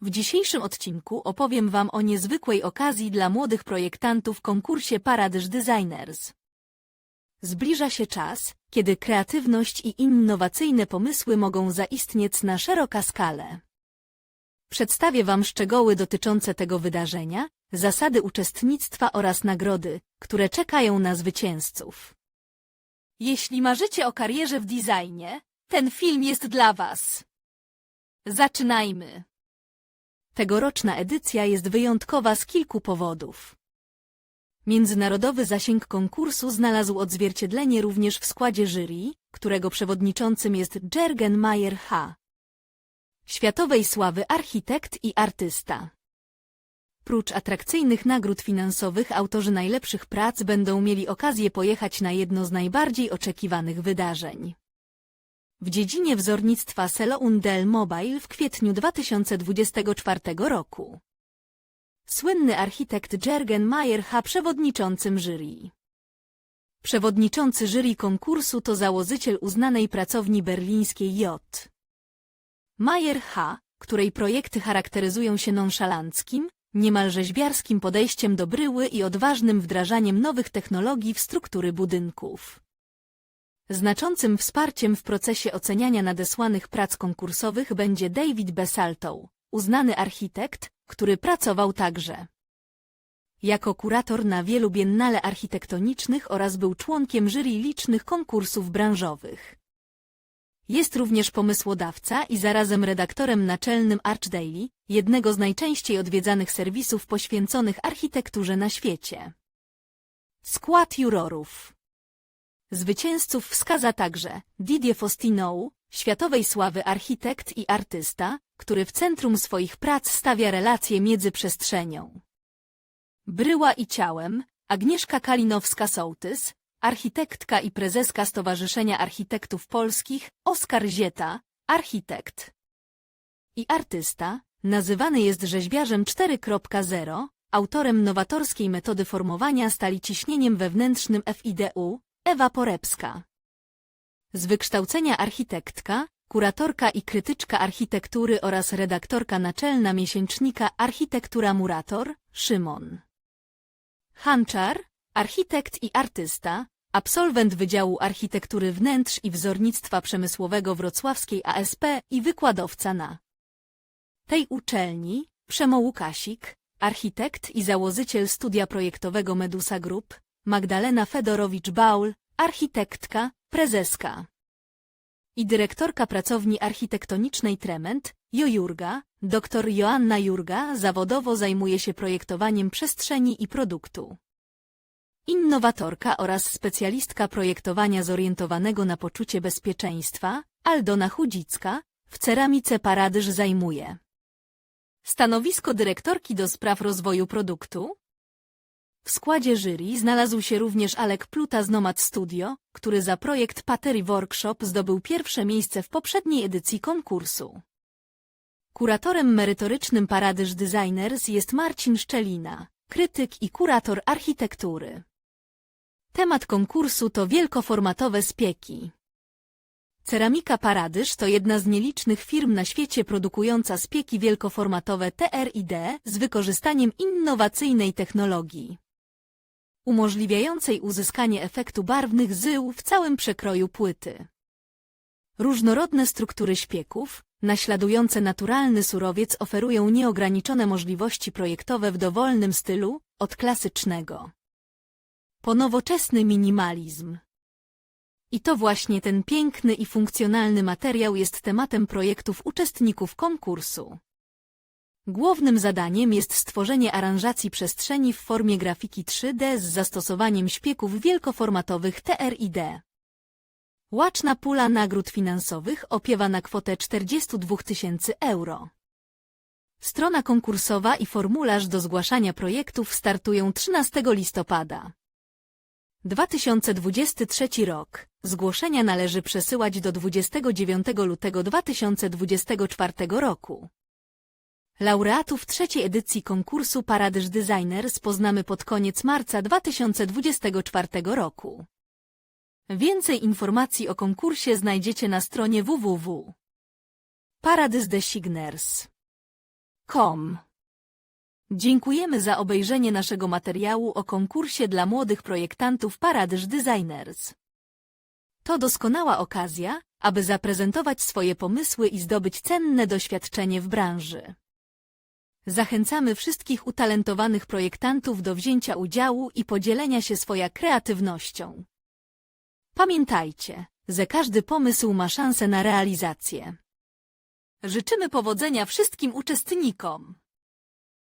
W dzisiejszym odcinku opowiem Wam o niezwykłej okazji dla młodych projektantów w konkursie Paradyż Designers. Zbliża się czas, kiedy kreatywność i innowacyjne pomysły mogą zaistnieć na szeroka skalę. Przedstawię Wam szczegóły dotyczące tego wydarzenia, zasady uczestnictwa oraz nagrody, które czekają na zwycięzców. Jeśli marzycie o karierze w designie, ten film jest dla Was. Zaczynajmy! Tegoroczna edycja jest wyjątkowa z kilku powodów. Międzynarodowy zasięg konkursu znalazł odzwierciedlenie również w składzie jury, którego przewodniczącym jest Jergen Mayer H. Światowej sławy architekt i artysta. Prócz atrakcyjnych nagród finansowych autorzy najlepszych prac będą mieli okazję pojechać na jedno z najbardziej oczekiwanych wydarzeń. W dziedzinie wzornictwa Salon del Mobile w kwietniu 2024 roku. Słynny architekt Jergen Mayer H. przewodniczącym jury. Przewodniczący jury konkursu to założyciel uznanej pracowni berlińskiej J. Mayer której projekty charakteryzują się nonszalanckim, niemal rzeźbiarskim podejściem do bryły i odważnym wdrażaniem nowych technologii w struktury budynków. Znaczącym wsparciem w procesie oceniania nadesłanych prac konkursowych będzie David Besaltow, uznany architekt, który pracował także jako kurator na wielu biennale architektonicznych oraz był członkiem jury licznych konkursów branżowych. Jest również pomysłodawca i zarazem redaktorem naczelnym Arch Daily, jednego z najczęściej odwiedzanych serwisów poświęconych architekturze na świecie. Skład jurorów Zwycięzców wskaza także Didier Faustinow, światowej sławy architekt i artysta, który w centrum swoich prac stawia relacje między przestrzenią. Bryła i ciałem, Agnieszka Kalinowska-Sołtys, architektka i prezeska Stowarzyszenia Architektów Polskich, Oskar Zieta, architekt i artysta, nazywany jest rzeźbiarzem 4.0, autorem nowatorskiej metody formowania stali ciśnieniem wewnętrznym FIDU, Ewa Porepska. Z wykształcenia architektka, kuratorka i krytyczka architektury oraz redaktorka naczelna miesięcznika Architektura Murator, Szymon. Hanczar, architekt i artysta, absolwent Wydziału Architektury Wnętrz i Wzornictwa Przemysłowego Wrocławskiej ASP i wykładowca na tej uczelni, Przemo Łukasik, architekt i założyciel studia projektowego Medusa Group, Magdalena Fedorowicz-Baul, architektka, prezeska i dyrektorka pracowni architektonicznej Trement, Jo Jurga, dr Joanna Jurga zawodowo zajmuje się projektowaniem przestrzeni i produktu. Innowatorka oraz specjalistka projektowania zorientowanego na poczucie bezpieczeństwa, Aldona Chudzicka, w ceramice Paradyż zajmuje stanowisko dyrektorki do spraw rozwoju produktu. W składzie jury znalazł się również Alek Pluta z Nomad Studio, który za projekt Patery Workshop zdobył pierwsze miejsce w poprzedniej edycji konkursu. Kuratorem merytorycznym Paradyż Designers jest Marcin Szczelina, krytyk i kurator architektury. Temat konkursu to wielkoformatowe spieki. Ceramika Paradyż to jedna z nielicznych firm na świecie produkująca spieki wielkoformatowe TRID z wykorzystaniem innowacyjnej technologii umożliwiającej uzyskanie efektu barwnych zył w całym przekroju płyty. Różnorodne struktury śpieków, naśladujące naturalny surowiec oferują nieograniczone możliwości projektowe w dowolnym stylu, od klasycznego po nowoczesny minimalizm. I to właśnie ten piękny i funkcjonalny materiał jest tematem projektów uczestników konkursu. Głównym zadaniem jest stworzenie aranżacji przestrzeni w formie grafiki 3D z zastosowaniem śpieków wielkoformatowych TRID. Łaczna pula nagród finansowych opiewa na kwotę 42 tysięcy euro. Strona konkursowa i formularz do zgłaszania projektów startują 13 listopada. 2023 rok. Zgłoszenia należy przesyłać do 29 lutego 2024 roku. Laureatów trzeciej edycji konkursu Paradyż Designers poznamy pod koniec marca 2024 roku. Więcej informacji o konkursie znajdziecie na stronie www.paradysdesigners.com. Dziękujemy za obejrzenie naszego materiału o konkursie dla młodych projektantów Paradyż Designers. To doskonała okazja, aby zaprezentować swoje pomysły i zdobyć cenne doświadczenie w branży. Zachęcamy wszystkich utalentowanych projektantów do wzięcia udziału i podzielenia się swoją kreatywnością. Pamiętajcie, że każdy pomysł ma szansę na realizację. Życzymy powodzenia wszystkim uczestnikom.